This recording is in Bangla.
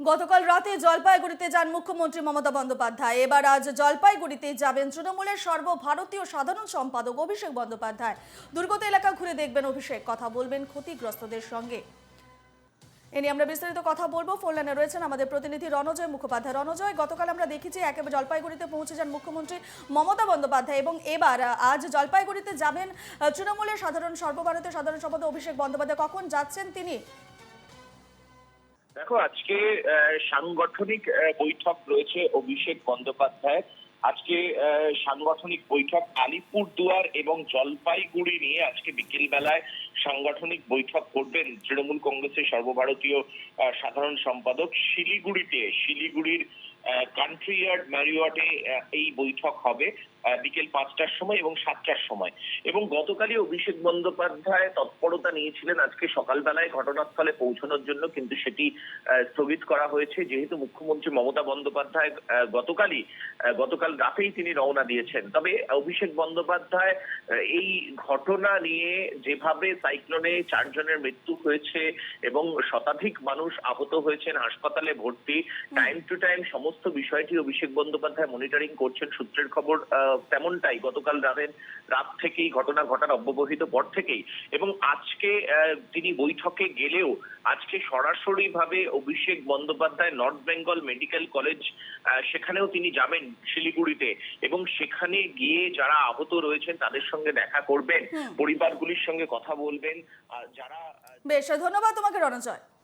গতকাল রাতে জলপাইগুড়িতে যান মুখ্যমন্ত্রী মমতা বন্দ্যোপাধ্যায়। এবার আজ জলপাইগুড়িতে যাবেন তৃণমূলের সর্বভারতীয় সাধারণ সম্পাদক অভিষেক বন্দ্যোপাধ্যায়। দুর্গত এলাকা ঘুরে দেখবেন অভিষেক। কথা বলবেন ক্ষতিগ্রস্তদের সঙ্গে। এ নিয়ে আমরা বিস্তারিত কথা বলব। ফোন লাইনে রয়েছেন আমাদের প্রতিনিধি রণজয় মুখোপাধ্যায়। রণজয়, গতকাল আমরা দেখেছি একেবারে জলপাইগুড়িতে পৌঁছে যান মুখ্যমন্ত্রী মমতা বন্দ্যোপাধ্যায় এবং এবার আজ জলপাইগুড়িতে যাবেন তৃণমূলের সাধারণ সর্বভারতীয় সাধারণ সম্পাদক অভিষেক বন্দ্যোপাধ্যায়। কখন যাচ্ছেন তিনি? দেখো, আজকে সাংগঠনিক বৈঠক রয়েছে অভিষেক বন্দ্যোপাধ্যায় আজকে সাংগঠনিক বৈঠক আলিপুরদুয়ার এবং জলপাইগুড়ি নিয়ে আজকে বিকেল বেলায় সাংগঠনিক বৈঠক করবেন তৃণমূল কংগ্রেসের সর্বভারতীয় সাধারণ সম্পাদক শিলিগুড়িতে। শিলিগুড়ির কান্ট্রি ইয়ার্ড ম্যারিওয়াটে এই বৈঠক হবে বিকেল পাঁচটার সময় এবং সাতটার সময়। এবং গতকালই অভিষেক বন্দ্যোপাধ্যায় তৎপরতা নিয়েছিলেন আজকে সকালবেলায় ঘটনাস্থলে পৌঁছানোর জন্য কিন্তু সেটি স্থগিত করা হয়েছে। যেহেতু মুখ্যমন্ত্রী মমতা বন্দ্যোপাধ্যায় গতকালই গতকাল রাতেই তিনি রওনা দিয়েছেন। তবে অভিষেক বন্দ্যোপাধ্যায় এই ঘটনা নিয়ে যেভাবে সাইক্লোনে চারজনের মৃত্যু হয়েছে এবং শতাধিক মানুষ আহত হয়েছেন হাসপাতালে ভর্তি টাইম টু টাইম সমস্ত বিষয়টি অভিষেক বন্দ্যোপাধ্যায় মনিটরিং করছেন সূত্রের খবর তেমনটাই গতকাল রাতের রাত থেকেই ঘটনা ঘটার অব্যবহিত পর থেকেই এবং আজকে তিনি বৈঠকে গেলেও আজকে সরাসরি ভাবে Abhishek Bandyopadhyay North Bengal medical college সেখানেও তিনি যাবেন শিলিগুড়িতে এবং সেখানে গিয়ে যারা আহত রয়েছেন তাদের সঙ্গে দেখা করবেন পরিবারগুলির সঙ্গে কথা বলবেন আর যারা বেশ ধন্যবাদ তোমাকে রণজয়।